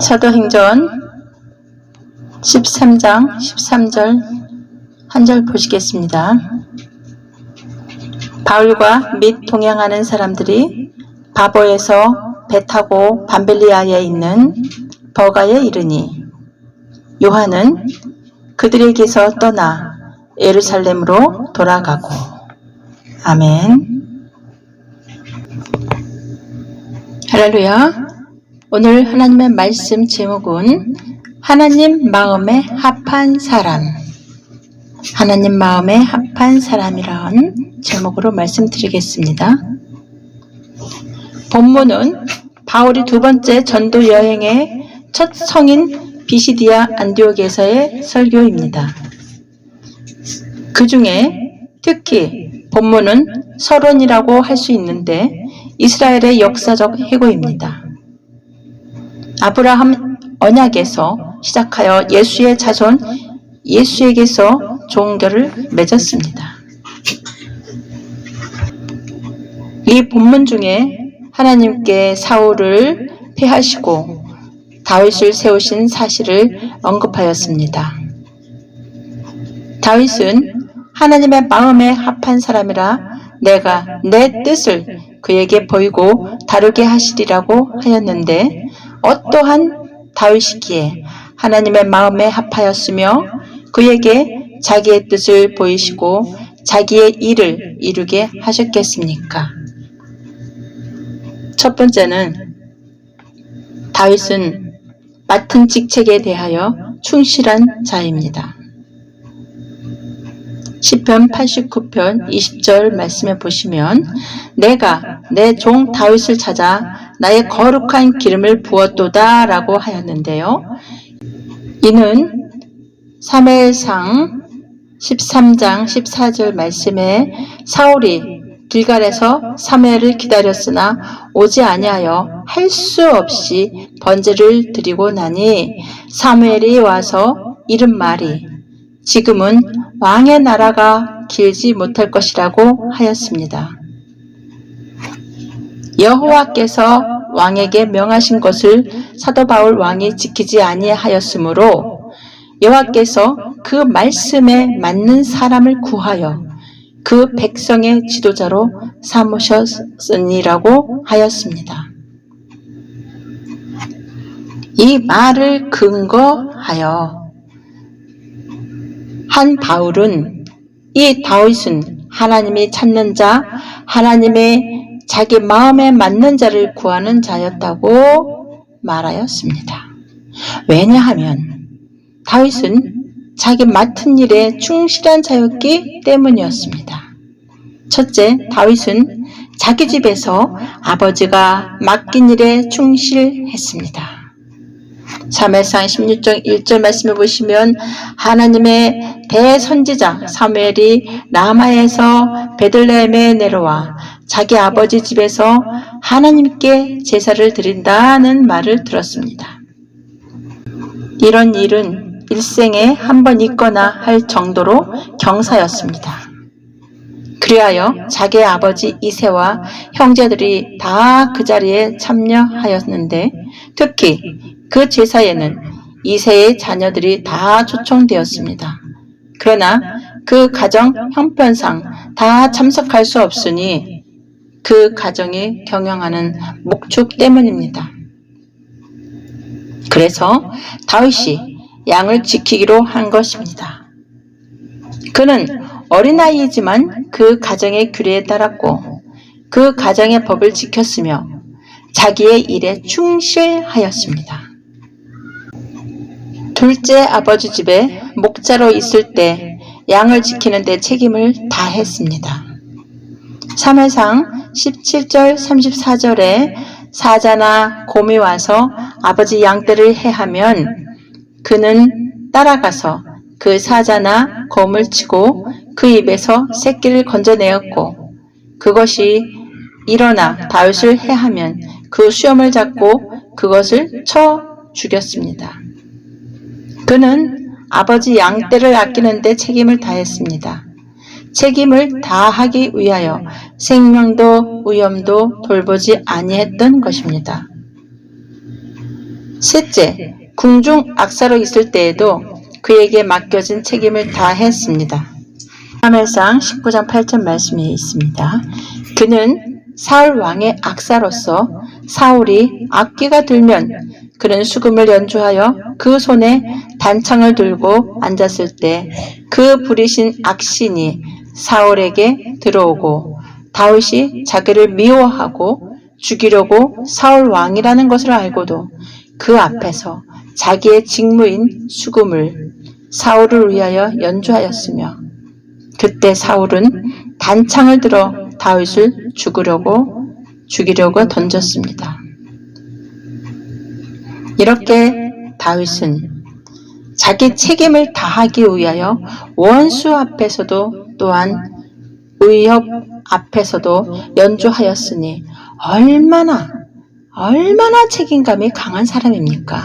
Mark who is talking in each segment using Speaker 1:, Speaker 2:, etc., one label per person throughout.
Speaker 1: 사도행전 13장 13절 한 절 보시겠습니다. 바울과 및 동행하는 사람들이 바보에서 배 타고 밤벨리아에 있는 버가에 이르니 요한은 그들에게서 떠나 예루살렘으로 돌아가고. 아멘. 할렐루야 오늘 하나님의 말씀 제목은 하나님 마음에 합한 사람 하나님 마음에 합한 사람이라는 제목으로 말씀드리겠습니다. 본문은 바울이 두 번째 전도 여행의 첫 성인 비시디아 안디옥에서의 설교입니다. 그 중에 특히 본문은 서론이라고 할 수 있는데 이스라엘의 역사적 해고입니다. 아브라함 언약에서 시작하여 예수의 자손 예수에게서 종교를 맺었습니다. 이 본문 중에 하나님께 사울을 패하시고 다윗을 세우신 사실을 언급하였습니다. 다윗은 하나님의 마음에 합한 사람이라 내가 내 뜻을 그에게 보이고 다르게 하시리라고 하였는데 어떠한 다윗이기에 하나님의 마음에 합하였으며 그에게 자기의 뜻을 보이시고 자기의 일을 이루게 하셨겠습니까? 첫 번째는 다윗은 맡은 직책에 대하여 충실한 자입니다. 10편 89편 20절 말씀에 보시면 내가 내 종 다윗을 찾아 나의 거룩한 기름을 부었도다 라고 하였는데요. 이는 3회상 13장 14절 말씀에 사울이 길갈에서 3회를 기다렸으나 오지 아니하여 할 수 없이 번제를 드리고 나니 사무엘이 와서 이른 말이 지금은 왕의 나라가 길지 못할 것이라고 하였습니다. 여호와께서 왕에게 명하신 것을 사도 바울 왕이 지키지 아니하였으므로 여호와께서 그 말씀에 맞는 사람을 구하여 그 백성의 지도자로 삼으셨으니라고 하였습니다. 이 말을 근거하여 한 바울은 이 다윗은 하나님이 찾는 자, 하나님의 자기 마음에 맞는 자를 구하는 자였다고 말하였습니다. 왜냐하면 다윗은 자기 맡은 일에 충실한 자였기 때문이었습니다. 첫째, 다윗은 자기 집에서 아버지가 맡긴 일에 충실했습니다. 3회상 16장 1절 말씀을 보시면 하나님의 대선지자 사무엘이 라마에서 베들레헴에 내려와 자기 아버지 집에서 하나님께 제사를 드린다는 말을 들었습니다. 이런 일은 일생에 한 번 있거나 할 정도로 경사였습니다. 그리하여 자기 아버지 이세와 형제들이 다 그 자리에 참여하였는데 특히 그 제사에는 이세의 자녀들이 다 초청되었습니다. 그러나 그 가정 형편상 다 참석할 수 없으니 그 가정이 경영하는 목축 때문입니다. 그래서 다윗이 양을 지키기로 한 것입니다. 그는 어린아이이지만 그 가정의 규례에 따랐고 그 가정의 법을 지켰으며 자기의 일에 충실하였습니다. 둘째 아버지 집에 목자로 있을 때 양을 지키는 데 책임을 다했습니다. 3회상 17절 34절에 사자나 곰이 와서 아버지 양떼를 해하면 그는 따라가서 그 사자나 곰을 치고 그 입에서 새끼를 건져내었고 그것이 일어나 다윗을 해하면 그 수염을 잡고 그것을 쳐 죽였습니다. 그는 아버지 양떼를 아끼는데 책임을 다했습니다. 책임을 다하기 위하여 생명도 위험도 돌보지 아니했던 것입니다. 셋째, 궁중 악사로 있을 때에도 그에게 맡겨진 책임을 다했습니다. 사무엘상 19장 8절 말씀에 있습니다. 그는 사울 왕의 악사로서 사울이 악기가 들면 그는 수금을 연주하여 그 손에 단창을 들고 앉았을 때 그 부리신 악신이 사울에게 들어오고 다윗이 자기를 미워하고 죽이려고 사울 왕이라는 것을 알고도 그 앞에서 자기의 직무인 수금을 사울을 위하여 연주하였으며 그때 사울은 단창을 들어 다윗을 죽으려고 죽이려고 던졌습니다. 이렇게 다윗은 자기 책임을 다하기 위하여 원수 앞에서도 또한 의협 앞에서도 연주하였으니 얼마나 얼마나 책임감이 강한 사람입니까?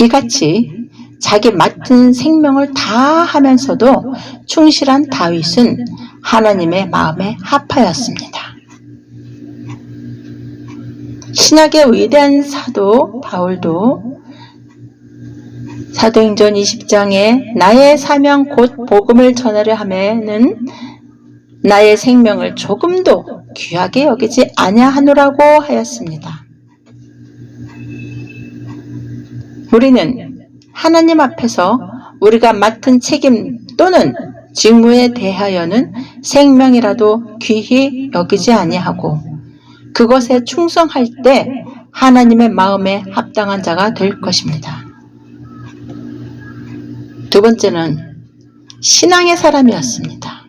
Speaker 1: 이같이 자기 맡은 생명을 다 하면서도 충실한 다윗은 하나님의 마음에 합하였습니다. 신약의 위대한 사도 바울도 사도행전 20장에 나의 사명 곧 복음을 전하려 하면은 나의 생명을 조금도 귀하게 여기지 아니하노라고 하였습니다. 우리는 하나님 앞에서 우리가 맡은 책임 또는 직무에 대하여는 생명이라도 귀히 여기지 아니하고 그것에 충성할 때 하나님의 마음에 합당한 자가 될 것입니다. 두 번째는 신앙의 사람이었습니다.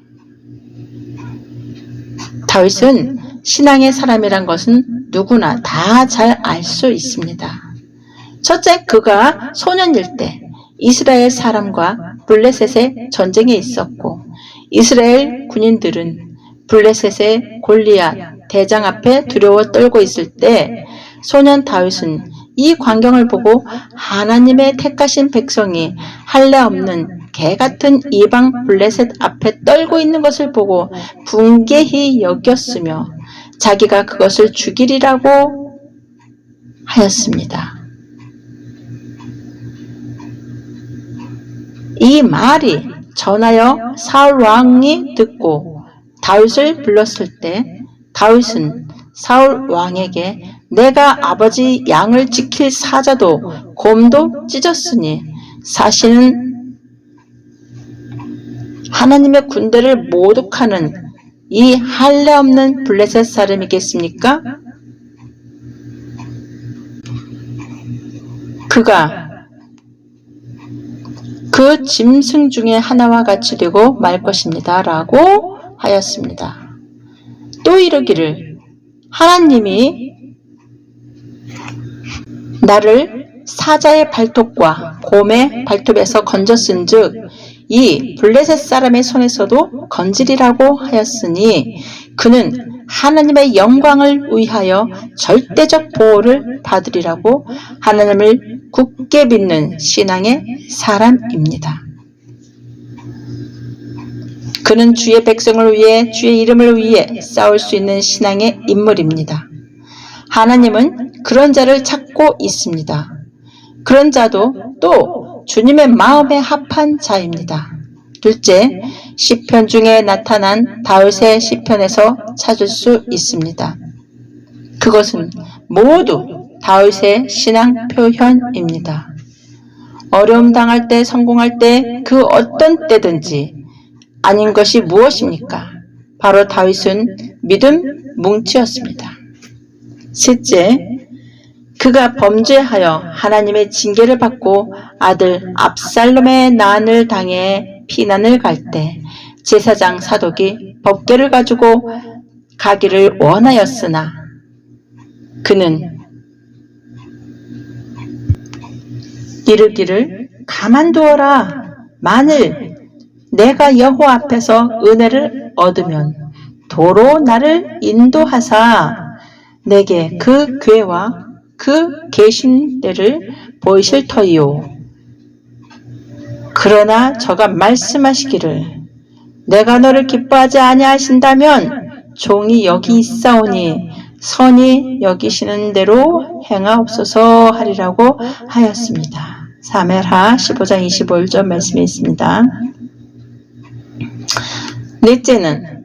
Speaker 1: 다윗은 신앙의 사람이란 것은 누구나 다 잘 알 수 있습니다. 첫째, 그가 소년일 때 이스라엘 사람과 블레셋의 전쟁에 있었고 이스라엘 군인들은 블레셋의 골리앗 대장 앞에 두려워 떨고 있을 때 소년 다윗은 이 광경을 보고 하나님의 택하신 백성이 할례 없는 개 같은 이방 블레셋 앞에 떨고 있는 것을 보고 분개히 여겼으며 자기가 그것을 죽이리라고 하였습니다. 이 말이 전하여 사울 왕이 듣고 다윗을 불렀을 때 다윗은 사울 왕에게 내가 아버지 양을 지킬 사자도 곰도 찢었으니 사실은 하나님의 군대를 모독하는 이 할례 없는 블레셋 사람이겠습니까? 그가 그 짐승 중에 하나와 같이 되고 말 것입니다. 라고 하였습니다. 또 이르기를 하나님이 나를 사자의 발톱과 곰의 발톱에서 건졌은 즉 이 블레셋 사람의 손에서도 건지리라고 하였으니 그는 하나님의 영광을 위하여 절대적 보호를 받으리라고 하나님을 굳게 믿는 신앙의 사람입니다. 그는 주의 백성을 위해 주의 이름을 위해 싸울 수 있는 신앙의 인물입니다. 하나님은 그런 자를 찾고 있습니다. 그런 자도 또 주님의 마음에 합한 자입니다. 둘째, 시편 중에 나타난 다윗의 시편에서 찾을 수 있습니다. 그것은 모두 다윗의 신앙 표현입니다. 어려움 당할 때, 성공할 때, 그 어떤 때든지 아닌 것이 무엇입니까? 바로 다윗은 믿음 뭉치였습니다. 셋째, 그가 범죄하여 하나님의 징계를 받고 아들 압살롬의 난을 당해 피난을 갈 때 제사장 사독이 법궤를 가지고 가기를 원하였으나 그는 이르기를 가만두어라. 만일 내가 여호와 앞에서 은혜를 얻으면 도로 나를 인도하사. 내게 그 괴와 그 계신대를 보이실 터이요. 그러나 저가 말씀하시기를 내가 너를 기뻐하지 아니하신다면 종이 여기 있사오니 선이 여기시는 대로 행하옵소서 하리라고 하였습니다. 사멜하 15장 25절 말씀에 있습니다. 넷째는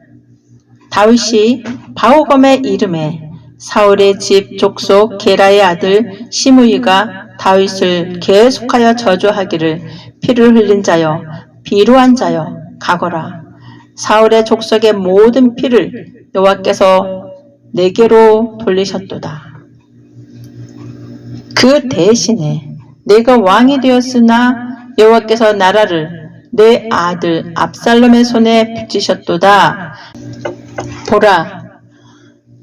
Speaker 1: 다윗이 바오검의 이름에 사울의 집 족속 게라의 아들 시므이가 다윗을 계속하여 저주하기를 피를 흘린 자여 비루한 자여 가거라 사울의 족속의 모든 피를 여호와께서 내게로 돌리셨도다. 그 대신에 내가 왕이 되었으나 여호와께서 나라를 내 아들 압살롬의 손에 붙이셨도다. 보라,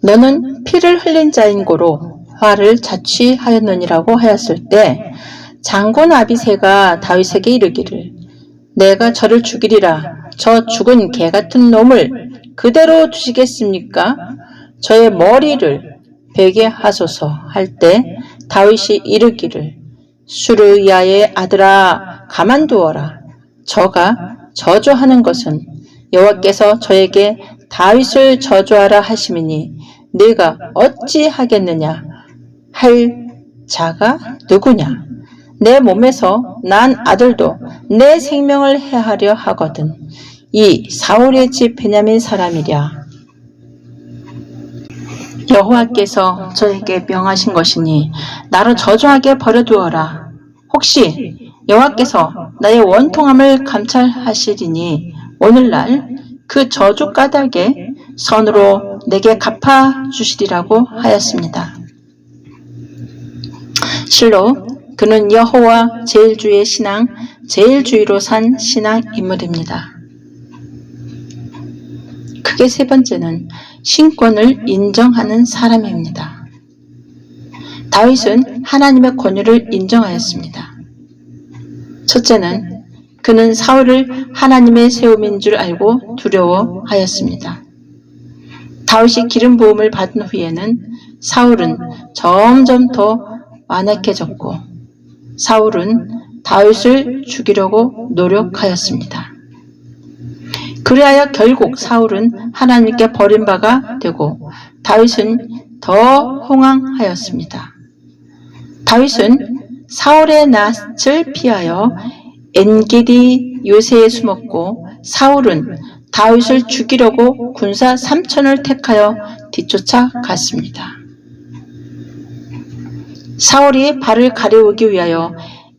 Speaker 1: 너는 피를 흘린 자인 고로 화를 자취하였느니라고 하였을 때 장군 아비세가 다윗에게 이르기를 내가 저를 죽이리라 저 죽은 개 같은 놈을 그대로 두시겠습니까? 저의 머리를 베게 하소서 할 때 다윗이 이르기를 수르야의 아들아 가만두어라 저가 저주하는 것은 여호와께서 저에게 다윗을 저주하라 하심이니 내가 어찌 하겠느냐? 할 자가 누구냐? 내 몸에서 난 아들도 내 생명을 해하려 하거든. 이 사울의 집 베냐민 사람이랴. 여호와께서 저에게 명하신 것이니 나를 저주하게 버려두어라. 혹시 여호와께서 나의 원통함을 감찰하시리니 오늘날 그 저주 까닭에 선으로 내게 갚아 주시리라고 하였습니다. 실로 그는 여호와 제일주의 신앙 제일주의로 산 신앙 인물입니다. 크게 세 번째는 신권을 인정하는 사람입니다. 다윗은 하나님의 권위를 인정하였습니다. 첫째는 그는 사울을 하나님의 세움인 줄 알고 두려워하였습니다. 다윗이 기름 부음을 받은 후에는 사울은 점점 더 완악해졌고 사울은 다윗을 죽이려고 노력하였습니다. 그리하여 결국 사울은 하나님께 버림바가 되고 다윗은 더 홍황하였습니다. 다윗은 사울의 낯을 피하여 엔게디 요새에 숨었고 사울은 다윗을 죽이려고 군사 3천을 택하여 뒤쫓아 갔습니다. 사울이 발을 가려우기 위하여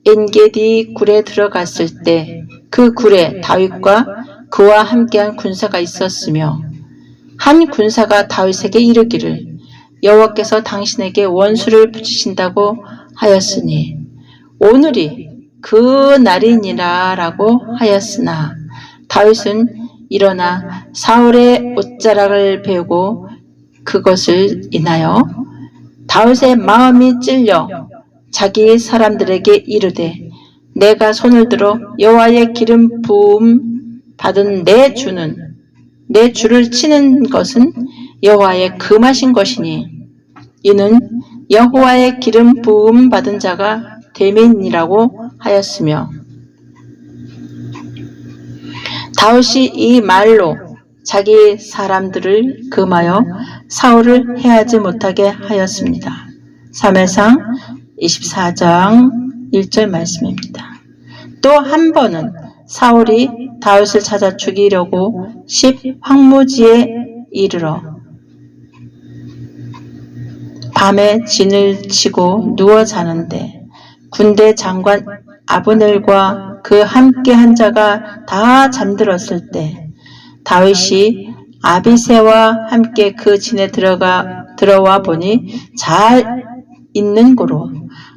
Speaker 1: 엔게디 굴에 들어갔을 때 그 굴에 다윗과 그와 함께한 군사가 있었으며 한 군사가 다윗에게 이르기를 여호와께서 당신에게 원수를 붙이신다고 하였으니 오늘이 그 날이니라라고 하였으나 다윗은 일어나 사울의 옷자락을 베고 그것을 인하여 다윗의 마음이 찔려 자기 사람들에게 이르되 내가 손을 들어 여호와의 기름 부음 받은 내 주는 내 주를 치는 것은 여호와의 금하신 것이니 이는 여호와의 기름 부음 받은 자가 대민이라고 하였으며 다윗이 이 말로 자기 사람들을 금하여 사울을 해하지 못하게 하였습니다. 3회상 24장 1절 말씀입니다. 또 한 번은 사울이 다윗을 찾아 죽이려고 십 황무지에 이르러 밤에 진을 치고 누워 자는데 군대 장관 아브넬과 그 함께 한 자가 다 잠들었을 때 다윗이 아비세와 함께 그 진에 들어가 들어와 보니 잘 있는 고로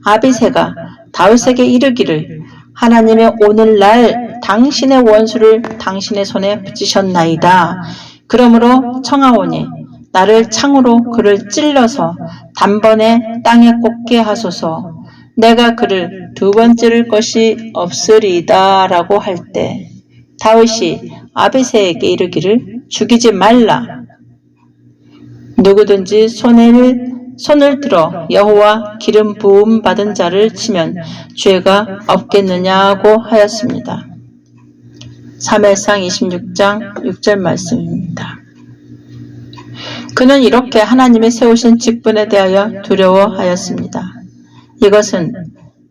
Speaker 1: 아비세가 다윗에게 이르기를 하나님의 오늘날 당신의 원수를 당신의 손에 붙이셨나이다. 그러므로 청하오니 나를 창으로 그를 찔러서 단번에 땅에 꽂게 하소서. 내가 그를 두번 찌를 것이 없으리다. 라고 할 때 다윗이 아비세에게 이르기를 죽이지 말라. 누구든지 손을 손을 들어 여호와 기름 부음 받은 자를 치면 죄가 없겠느냐고 하였습니다. 3회상 26장 6절 말씀입니다. 그는 이렇게 하나님의 세우신 직분에 대하여 두려워하였습니다. 이것은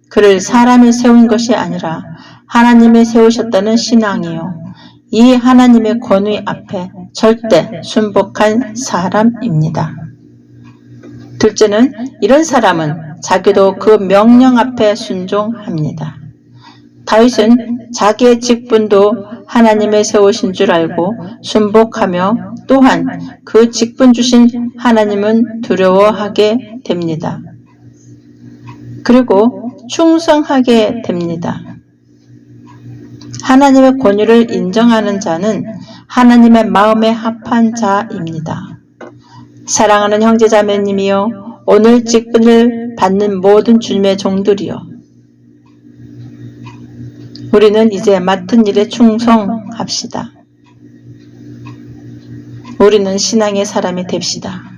Speaker 1: 그를 사람이 세운 것이 아니라 하나님이 세우셨다는 신앙이요. 이 하나님의 권위 앞에 절대 순복한 사람입니다. 둘째는 이런 사람은 자기도 그 명령 앞에 순종합니다. 다윗은 자기의 직분도 하나님의 세우신 줄 알고 순복하며 또한 그 직분 주신 하나님은 두려워하게 됩니다. 그리고 충성하게 됩니다. 하나님의 권위를 인정하는 자는 하나님의 마음에 합한 자입니다. 사랑하는 형제자매님이여 오늘 직분을 받는 모든 주님의 종들이여 우리는 이제 맡은 일에 충성합시다. 우리는 신앙의 사람이 됩시다.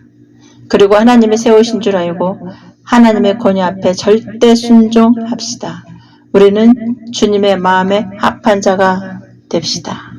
Speaker 1: 그리고 하나님이 세우신 줄 알고 하나님의 권위 앞에 절대 순종합시다. 우리는 주님의 마음에 합한 자가 됩시다.